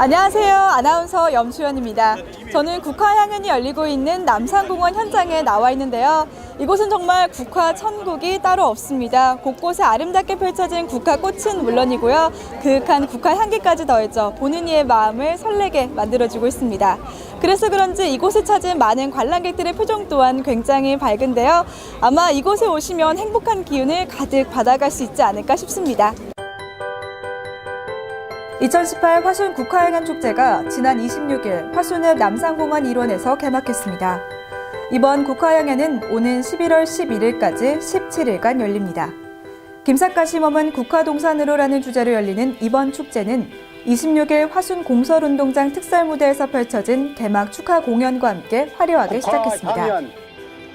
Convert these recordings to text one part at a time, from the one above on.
안녕하세요. 아나운서 염수연입니다. 저는 국화 향연이 열리고 있는 남산공원 현장에 나와 있는데요. 이곳은 정말 국화 천국이 따로 없습니다. 곳곳에 아름답게 펼쳐진 국화 꽃은 물론이고요. 그윽한 국화 향기까지 더해져 보는 이의 마음을 설레게 만들어주고 있습니다. 그래서 그런지 이곳을 찾은 많은 관람객들의 표정 또한 굉장히 밝은데요. 아마 이곳에 오시면 행복한 기운을 가득 받아갈 수 있지 않을까 싶습니다. 2018 화순 국화영양 축제가 지난 26일 화순읍 남산공원 일원에서 개막했습니다. 이번 국화영양은 오는 11월 11일까지 17일간 열립니다. 김삿갓 심험은 국화동산으로라는 주제로 열리는 이번 축제는 26일 화순 공설운동장 특설 무대에서 펼쳐진 개막 축하 공연과 함께 화려하게 시작했습니다.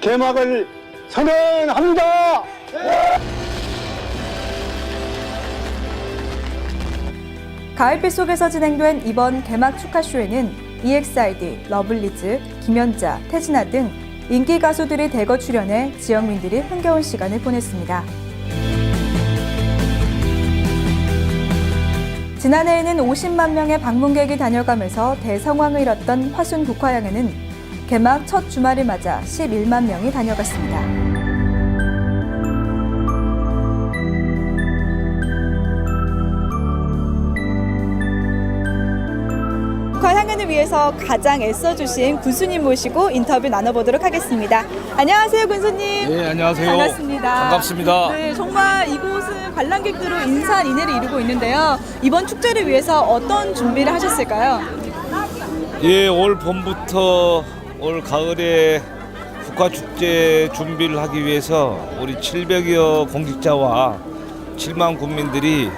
개막을 선언합니다. 가을빛 속에서 진행된 이번 개막 축하쇼에는 EXID, 러블리즈, 김연자, 태진아 등 인기 가수들이 대거 출연해 지역민들이 흥겨운 시간을 보냈습니다. 지난해에는 50만 명의 방문객이 다녀가면서 대성황을 이뤘던 화순 국화향에는 개막 첫 주말을 맞아 11만 명이 다녀갔습니다. 위해서 가장 애써주신 군수님 모시고 인터뷰 나눠보도록 하겠습니다. 안녕하세요, 군수님. 네, 안녕하세요. 반갑습니다. 반갑습니다. 네, 정말 이곳은 관람객들로 인산인해를 이루고 있는데요. 이번 축제를 위해서 어떤 준비를 하셨을까요? 예, 올 봄부터 올 가을에 국가축제 준비를 하기 위해서 우리 700여 공직자와 7만 국민들이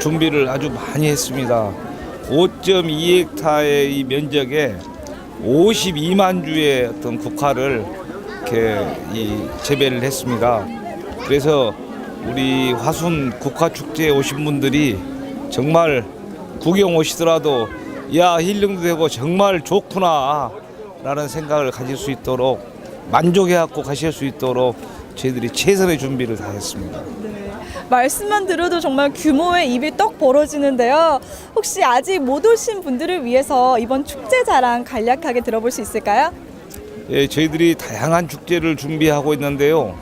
준비를 아주 많이 했습니다. 5.2헥타의 이 면적에 52만 주의 어떤 국화를 이렇게 이 재배를 했습니다. 그래서 우리 화순 국화 축제에 오신 분들이 정말 구경 오시더라도 야 힐링도 되고 정말 좋구나 라는 생각을 가질 수 있도록 만족해 갖고 가실 수 있도록 저희들이 최선의 준비를 다 했습니다. 말씀만 들어도 정말 규모의 입이 떡 벌어지는데요. 혹시 아직 못 오신 분들을 위해서 이번 축제 자랑 간략하게 들어볼 수 있을까요? 예, 저희들이 다양한 축제를 준비하고 있는데요.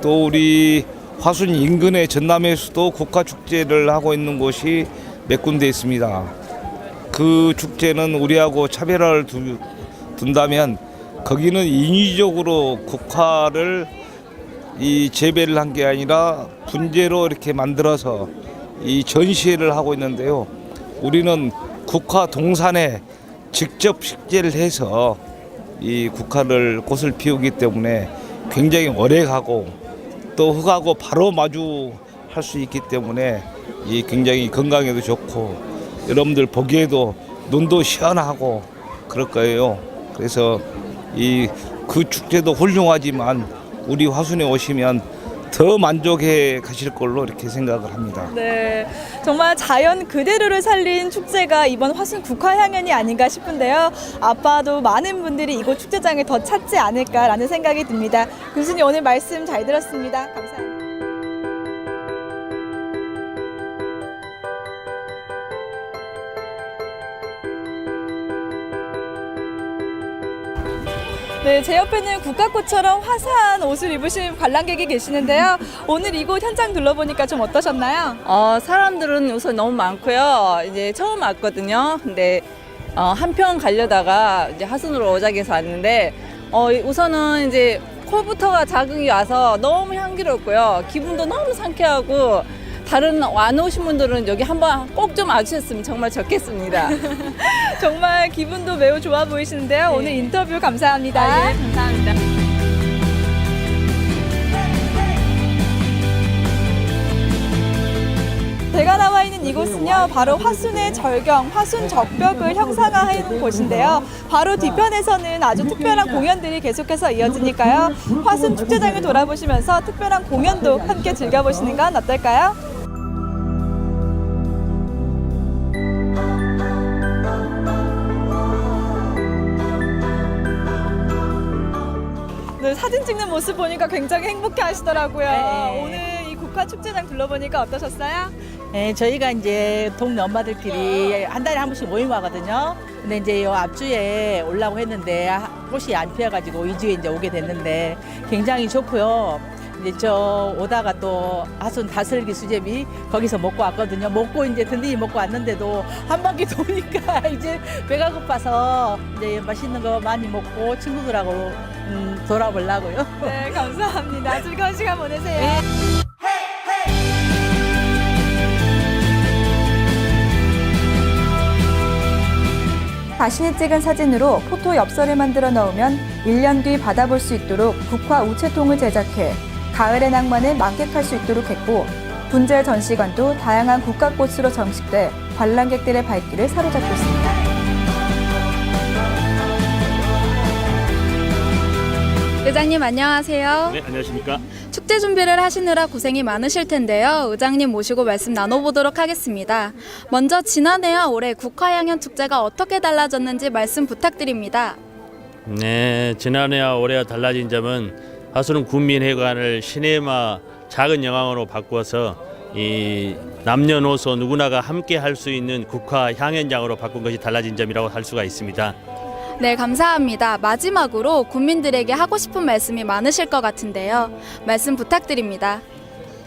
또 우리 화순 인근의 전남에서도 국가 축제를 하고 있는 곳이 몇 군데 있습니다. 그 축제는 우리하고 차별화를 두, 둔다면 거기는 인위적으로 국화를 이 재배를 한 게 아니라 분재로 이렇게 만들어서 이 전시회를 하고 있는데요. 우리는 국화 동산에 직접 식재를 해서 이 국화를 꽃을 피우기 때문에 굉장히 오래 가고 또 흙하고 바로 마주할 수 있기 때문에 이 굉장히 건강에도 좋고 여러분들 보기에도 눈도 시원하고 그럴 거예요. 그래서 이 그 축제도 훌륭하지만 우리 화순에 오시면 더 만족해 가실 걸로 이렇게 생각을 합니다. 네, 정말 자연 그대로를 살린 축제가 이번 화순 국화향연이 아닌가 싶은데요. 아빠도 많은 분들이 이곳 축제장에 더 찾지 않을까라는 생각이 듭니다. 교수님 오늘 말씀 잘 들었습니다. 네, 제 옆에는 국화꽃처럼 화사한 옷을 입으신 관람객이 계시는데요. 오늘 이곳 현장 둘러보니까 좀 어떠셨나요? 어, 사람들은 우선 너무 많고요. 이제 처음 왔거든요. 근데 어, 한평 가려다가 이제 하순으로 오작에서 왔는데 어, 우선은 이제 콜부터가 자극이 와서 너무 향기롭고요. 기분도 너무 상쾌하고 다른 안 오신 분들은 여기 한번 꼭 좀 와주셨으면 정말 좋겠습니다. 정말 기분도 매우 좋아 보이시는데요. 오늘 인터뷰 감사합니다. 아, 예, 감사합니다. 제가 나와 있는 이곳은요, 바로 화순의 절경, 화순 적벽을 형상화한 곳인데요. 바로 뒤편에서는 아주 특별한 공연들이 계속해서 이어지니까요. 화순 축제장을 돌아보시면서 특별한 공연도 함께 즐겨보시는 건 어떨까요? 네, 사진 찍는 모습 보니까 굉장히 행복해 하시더라고요. 네. 오늘 이 국화 축제장 둘러보니까 어떠셨어요? 예, 저희가 이제 동네 엄마들끼리 한 달에 한 번씩 모임 하거든요. 근데 이제 요 앞주에 올라고 했는데 하- 꽃이 안 피어가지고 이주에 이제 오게 됐는데 굉장히 좋고요. 이제 저 오다가 또 하순 다슬기 수제비 거기서 먹고 왔거든요. 먹고 이제 든든히 먹고 왔는데도 한 바퀴 도니까 이제 배가 고파서 이제 맛있는 거 많이 먹고 친구들하고 음, 돌아보려고요. 네, 감사합니다. 즐거운 시간 보내세요. 자신이 찍은 사진으로 포토 엽서를 만들어 넣으면 1년 뒤 받아볼 수 있도록 국화 우체통을 제작해 가을의 낭만을 만끽할 수 있도록 했고 분재 전시관도 다양한 국화꽃으로 정식돼 관람객들의 발길을 사로잡고 있습니다. 의장님 안녕하세요. 네, 안녕하십니까. 축제 준비를 하시느라 고생이 많으실 텐데요. 의장님 모시고 말씀 나눠보도록 하겠습니다. 먼저 지난해와 올해 국화향연 축제가 어떻게 달라졌는지 말씀 부탁드립니다. 네, 지난해와 올해와 달라진 점은 하수는 군민회관을 시네마 작은 영화관으로 바꾸어서 이 남녀노소 누구나가 함께 할 수 있는 국화 향연장으로 바꾼 것이 달라진 점이라고 할 수가 있습니다. 네, 감사합니다. 마지막으로 국민들에게 하고 싶은 말씀이 많으실 것 같은데요. 말씀 부탁드립니다.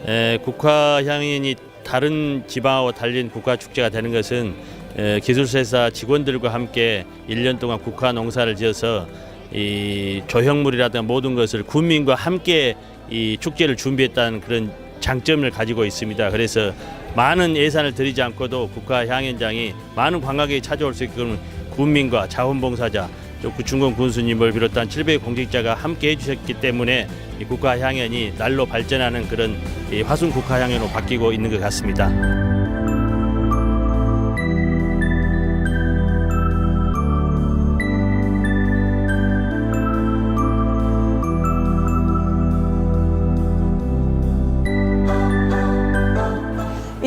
에, 국화 향연이 다른 지방하고 달린 국화 축제가 되는 것은 에, 기술회사 직원들과 함께 1년 동안 국화 농사를 지어서 이 조형물이라든가 모든 것을 군민과 함께 이 축제를 준비했다는 그런 장점을 가지고 있습니다. 그래서 많은 예산을 들이지 않고도 국화 향연장이 많은 관광객이 찾아올 수 있게끔 군민과 자원봉사자 또 구충군 군수님을 비롯한 700의 공직자가 함께 해주셨기 때문에 이 국화 향연이 날로 발전하는 그런 이 화순 국화 향연으로 바뀌고 있는 것 같습니다.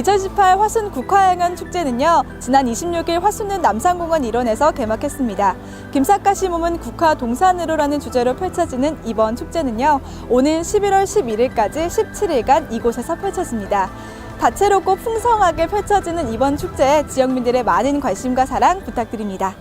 (2018) 화순 국화향연 축제는요 지난 (26일) 화순은 남산공원 일원에서 개막했습니다 김삿갓 시몸은 국화 동산으로라는 주제로 펼쳐지는 이번 축제는요 오는 (11월 11일까지) (17일간) 이곳에서 펼쳐집니다 다채롭고 풍성하게 펼쳐지는 이번 축제에 지역민들의 많은 관심과 사랑 부탁드립니다.